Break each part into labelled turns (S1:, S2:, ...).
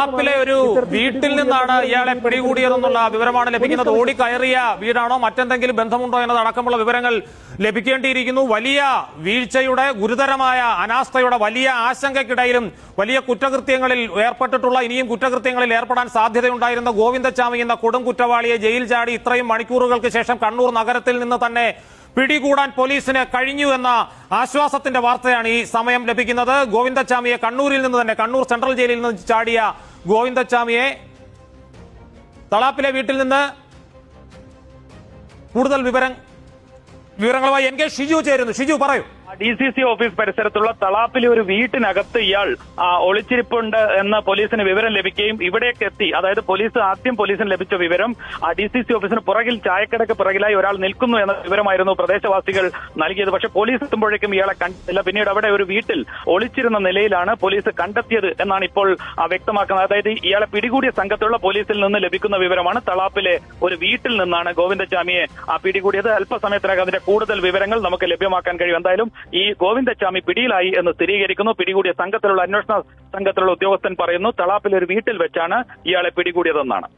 S1: ാപ്പിലെ ഒരു വീട്ടിൽ നിന്നാണ് ഇയാളെ പിടികൂടിയതെന്നുള്ള വിവരമാണ് ലഭിക്കുന്നത്. ഓടിക്കയറിയ വീടാണോ മറ്റെന്തെങ്കിലും ബന്ധമുണ്ടോ എന്നതടക്കമുള്ള വിവരങ്ങൾ ലഭിക്കേണ്ടിയിരിക്കുന്നു. വലിയ വീഴ്ചയുടെ ഗുരുതരമായ അനാസ്ഥയുടെ വലിയ ആശങ്കയ്ക്കിടയിലും വലിയ കുറ്റകൃത്യങ്ങളിൽ ഏർപ്പെട്ടിട്ടുള്ള ഇനിയും കുറ്റകൃത്യങ്ങളിൽ ഏർപ്പെടാൻ സാധ്യതയുണ്ടായിരുന്ന ഗോവിന്ദച്ചാമി എന്ന കൊടും കുറ്റവാളിയെ ജയിൽ ചാടി ഇത്രയും മണിക്കൂറുകൾക്ക് ശേഷം കണ്ണൂർ നഗരത്തിൽ നിന്ന് തന്നെ പിടികൂടാൻ പോലീസിന് കഴിഞ്ഞു എന്ന ആശ്വാസത്തിന്റെ വാർത്തയാണ് ഈ സമയം ലഭിക്കുന്നത്. ഗോവിന്ദച്ചാമിയെ കണ്ണൂരിൽ നിന്ന് തന്നെ കണ്ണൂർ സെൻട്രൽ ജയിലിൽ നിന്ന് ചാടിയ ഗോവിന്ദച്ചാമിയെ തളാപ്പിലെ വീട്ടിൽ നിന്ന് കൂടുതൽ വിവരം വിവരങ്ങളുമായി എൻ കെ ഷിജു ചേരുന്നു. ഷിജു പറയൂ.
S2: ഡി സി സി ഓഫീസ് പരിസരത്തുള്ള തളാപ്പിലെ ഒരു വീട്ടിനകത്ത് ഇയാൾ ഒളിച്ചിരിപ്പുണ്ട് എന്ന് പോലീസിന് വിവരം ലഭിക്കുകയും ഇവിടേക്ക് എത്തി. അതായത് പോലീസ് ആദ്യം പോലീസിന് ലഭിച്ച വിവരം ഡി സി സി ഓഫീസിന് പുറകിൽ ചായക്കടക്ക് പുറകിലായി ഒരാൾ നിൽക്കുന്നു എന്ന വിവരമായിരുന്നു പ്രദേശവാസികൾ നൽകിയത്. പക്ഷേ പോലീസ് എത്തുമ്പോഴേക്കും ഇയാളെ കണ്ടില്ല. പിന്നീട് അവിടെ ഒരു വീട്ടിൽ ഒളിച്ചിരുന്ന നിലയിലാണ് പോലീസ് കണ്ടെത്തിയത് എന്നാണ് ഇപ്പോൾ വ്യക്തമാക്കുന്നത്. അതായത് ഇയാളെ പിടികൂടിയ സംഘത്തിലുള്ള പോലീസിൽ നിന്ന് ലഭിക്കുന്ന വിവരമാണ് തളാപ്പിലെ ഒരു വീട്ടിൽ നിന്നാണ് ഗോവിന്ദസ്വാമിയെ പിടികൂടിയത്. അല്പസമയത്തിനകം അതിന്റെ കൂടുതൽ വിവരങ്ങൾ നമുക്ക് ലഭ്യമാക്കാൻ കഴിയും. എന്തായാലും ഈ ഗോവിന്ദച്ചാമി പിടിയിലായി എന്ന് സ്ഥിരീകരിക്കുന്നു. പിടികൂടിയ സംഘത്തിലുള്ള അന്വേഷണ സംഘത്തിലുള്ള ഉദ്യോഗസ്ഥൻ പറയുന്നു തളാപ്പിൽ ഒരു വീട്ടിൽ വെച്ചാണ് ഇയാളെ പിടികൂടിയതെന്നാണ്.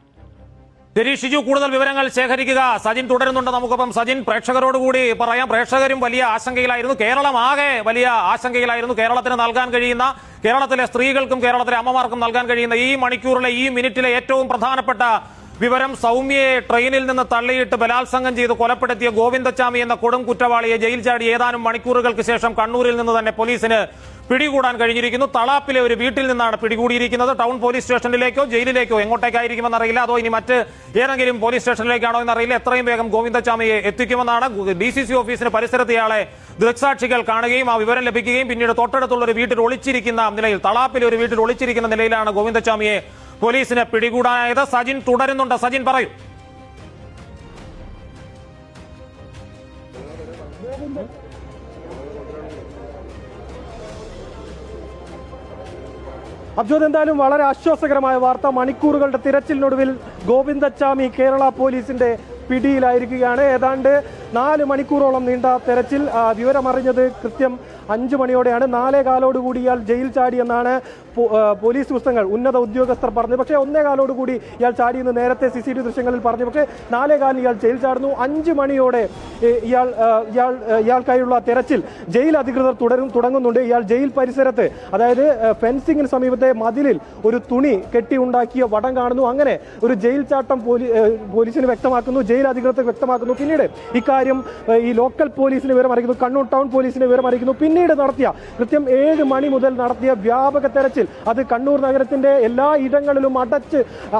S1: ഷിജു കൂടുതൽ വിവരങ്ങൾ ശേഖരിക്കുക. സജിൻ തുടരുന്നുണ്ട് നമുക്കൊപ്പം. സജിൻ പ്രേക്ഷകരോട് കൂടി പറയാം. പ്രേക്ഷകരും വലിയ ആശങ്കയിലായിരുന്നു. കേരളം ആകെ വലിയ ആശങ്കയിലായിരുന്നു. കേരളത്തിന് നൽകാൻ കഴിയുന്ന കേരളത്തിലെ സ്ത്രീകൾക്കും കേരളത്തിലെ അമ്മമാർക്കും നൽകാൻ കഴിയുന്ന ഈ മണിക്കൂറിലെ ഈ മിനിറ്റിലെ ഏറ്റവും പ്രധാനപ്പെട്ട വിവരം സൗമ്യയെ ട്രെയിനിൽ നിന്ന് തള്ളിയിട്ട് ബലാത്സംഗം ചെയ്ത് കൊലപ്പെടുത്തിയ ഗോവിന്ദച്ചാമി എന്ന കൊടും കുറ്റവാളിയെ ജയിൽ ചാടി ഏതാനും മണിക്കൂറുകൾക്ക് ശേഷം കണ്ണൂരിൽ നിന്ന് തന്നെ പോലീസിന് പിടികൂടാൻ കഴിഞ്ഞിരിക്കുന്നു. തളാപ്പിലെ ഒരു വീട്ടിൽ നിന്നാണ് പിടികൂടിയിരിക്കുന്നത്. ടൗൺ പോലീസ് സ്റ്റേഷനിലേക്കോ ജയിലിലേക്കോ എങ്ങോട്ടേക്കായിരിക്കുമെന്ന് അറിയില്ല അതോ ഇനി മറ്റ് ഏതെങ്കിലും പോലീസ് സ്റ്റേഷനിലേക്കാണോ എന്ന് അറിയില്ല എത്രയും വേഗം ഗോവിന്ദച്ചാമിയെ എത്തിക്കുമെന്നാണ് ഡി സി സി ഓഫീസിന് പരിസരത്ത് ഇയാളെ ദൃക്സാക്ഷികൾ കാണുകയും ആ വിവരം ലഭിക്കുകയും പിന്നീട് തൊട്ടടുത്തുള്ള ഒരു വീട്ടിൽ ഒളിച്ചിരിക്കുന്ന നിലയിൽ തളാപ്പിലെ ഒരു വീട്ടിൽ ഒളിച്ചിരിക്കുന്ന നിലയിലാണ് ഗോവിന്ദച്ചാമിയെ പോലീസിന് പിടികൂടാനായത് സജിൻ തുടരുന്നുണ്ട്. സജിൻ പറയൂ.
S3: അബ്ജോദ് എന്തായാലും വളരെ ആശ്വാസകരമായ വാർത്ത. മണിക്കൂറുകളുടെ തിരച്ചിലിനൊടുവിൽ ഗോവിന്ദച്ചാമി കേരള പോലീസിന്റെ പിടിയിലായിരിക്കുകയാണ്. ഏതാണ്ട് നാല് മണിക്കൂറോളം നീണ്ട തെരച്ചിൽ. വിവരമറിഞ്ഞത് കൃത്യം അഞ്ചു മണിയോടെയാണ് നാലേ കാലോടുകൂടി ഇയാൾ ജയിൽ ചാടിയെന്നാണ് പോലീസ് വൃത്തങ്ങൾ ഉന്നത ഉദ്യോഗസ്ഥർ പറഞ്ഞു. പക്ഷേ ഒന്നേ കാലോടുകൂടി ഇയാൾ ചാടിയെന്ന് നേരത്തെ സി സി ടി ദൃശ്യങ്ങളിൽ പറഞ്ഞു. പക്ഷേ നാലേ കാലിൽ ഇയാൾ ജയിൽ ചാടുന്നു. അഞ്ച് മണിയോടെ ഇയാൾ ഇയാൾ ഇയാൾക്കായുള്ള തെരച്ചിൽ ജയിൽ അധികൃതർ തുടരും തുടങ്ങുന്നുണ്ട്. ഇയാൾ ജയിൽ പരിസരത്ത് അതായത് ഫെൻസിങ്ങിന് സമീപത്തെ മതിലിൽ ഒരു തുണി കെട്ടി ഉണ്ടാക്കിയ വടം കാണുന്നു. അങ്ങനെ ഒരു ജയിൽ ചാട്ടം പോലീ പോലീസിന് വ്യക്തമാക്കുന്നു. ജയിൽ അധികൃതർ വ്യക്തമാക്കുന്നു. പിന്നീട് ഇക്കാര്യം ഈ ലോക്കൽ പോലീസിന് വിവരം അറിയിക്കുന്നു കണ്ണൂർ ടൗൺ പോലീസിന് വിവരം അറിയിക്കുന്നു പിന്നീട് നടത്തിയ കൃത്യം ഏഴ് മണി മുതൽ നടത്തിയ വ്യാപക തെരച്ചിൽ. അത് കണ്ണൂർ നഗരത്തിന്റെ എല്ലാ ഇടങ്ങളിലും അടച്ച്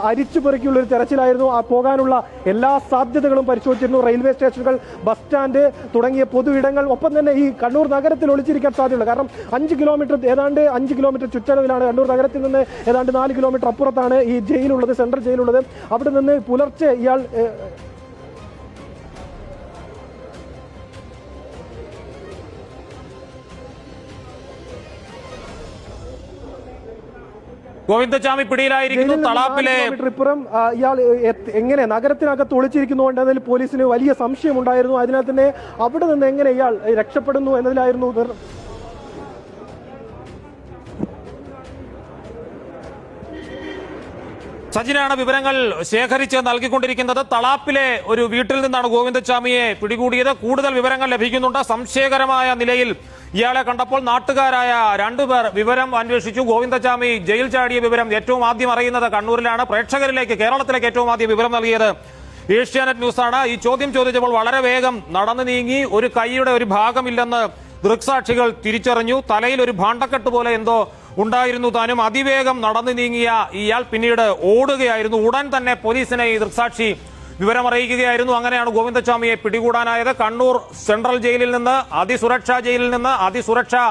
S3: അരിച്ചു പെറുക്കിയുള്ള ഒരു തെരച്ചിലായിരുന്നു. ആ പോകാനുള്ള എല്ലാ സാധ്യതകളും പരിശോധിച്ചിരുന്നു. റെയിൽവേ സ്റ്റേഷനുകൾ ബസ് സ്റ്റാൻഡ് തുടങ്ങിയ പൊതു ഇടങ്ങൾ. ഒപ്പം തന്നെ ഈ കണ്ണൂർ നഗരത്തിൽ ഒളിച്ചിരിക്കാൻ സാധ്യതയുണ്ട്. കാരണം അഞ്ച് കിലോമീറ്റർ ഏതാണ്ട് അഞ്ച് കിലോമീറ്റർ ചുറ്റളവിലാണ് കണ്ണൂർ നഗരത്തിൽ നിന്ന് ഏതാണ്ട് നാല് കിലോമീറ്റർ അപ്പുറത്താണ് ഈ ജയിലുള്ളത് സെൻട്രൽ ജയിലുള്ളത്. അവിടെ നിന്ന് പുലർച്ചെ ഇയാൾ ഏ,
S1: ഗോവിന്ദച്ചാമി പിടിയിലായിരിക്കുന്നു തളാപ്പിലെ
S3: ഇപ്പുറം ഇയാൾ എങ്ങനെ നഗരത്തിനകത്ത് ഒളിച്ചിരിക്കുന്നു എന്നതിൽ പോലീസിന് വലിയ സംശയം ഉണ്ടായിരുന്നു അതിനാൽ തന്നെ അവിടെ നിന്ന് എങ്ങനെ ഇയാൾ രക്ഷപ്പെടുന്നു എന്നതിലായിരുന്നു
S1: സജിനാണ് വിവരങ്ങൾ ശേഖരിച്ച് നൽകിക്കൊണ്ടിരിക്കുന്നത്. തളാപ്പിലെ ഒരു വീട്ടിൽ നിന്നാണ് ഗോവിന്ദസ്വാമിയെ പിടികൂടിയത്. കൂടുതൽ വിവരങ്ങൾ ലഭിക്കുന്നുണ്ട്. സംശയകരമായ നിലയിൽ ഇയാളെ കണ്ടപ്പോൾ നാട്ടുകാരായ രണ്ടുപേർ വിവരം അന്വേഷിച്ചു. ഗോവിന്ദചാമി ജയിൽ ചാടിയ വിവരം ഏറ്റവും ആദ്യം അറിയുന്നത് കണ്ണൂരിലാണ്. പ്രേക്ഷകരിലേക്ക് കേരളത്തിലേക്ക് ഏറ്റവും ആദ്യം വിവരം നൽകിയത് ഏഷ്യാനെറ്റ് ന്യൂസാണ്. ഈ ചോദ്യം ചോദിച്ചപ്പോൾ വളരെ വേഗം നടന്നു നീങ്ങി. ഒരു കൈയുടെ ഒരു ഭാഗമില്ലെന്ന് ദൃക്സാക്ഷികൾ തിരിച്ചറിഞ്ഞു. തലയിൽ ഒരു ഭാണ്ഡക്കെട്ട് പോലെ എന്തോ ഉണ്ടായിരുന്നു താനും. അതിവേഗം നടന്നു നീങ്ങിയ ഇയാൾ പിന്നീട് ഓടുകയായിരുന്നു. ഉടൻ തന്നെ പോലീസിനെ ഈ ദൃക്സാക്ഷി വിവരമറിയിക്കുകയായിരുന്നു. അങ്ങനെയാണ് ഗോവിന്ദസ്വാമിയെ പിടികൂടാനായത്. കണ്ണൂർ സെൻട്രൽ ജയിലിൽ നിന്ന് അതിസുരക്ഷാ ജയിലിൽ നിന്ന് അതിസുരക്ഷാ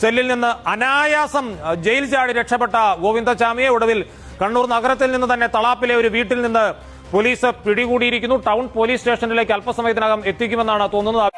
S1: സെല്ലിൽ നിന്ന് അനായാസം ജയിൽ ചാടി രക്ഷപ്പെട്ട ഗോവിന്ദസ്വാമിയെ ഒടുവിൽ കണ്ണൂർ നഗരത്തിൽ നിന്ന് തന്നെ തളാപ്പിലെ ഒരു വീട്ടിൽ നിന്ന് പോലീസ് പിടികൂടിയിരിക്കുന്നു. ടൗൺ പോലീസ് സ്റ്റേഷനിലേക്ക് അല്പസമയത്തിനകം എത്തിക്കുമെന്നാണ് തോന്നുന്നത്.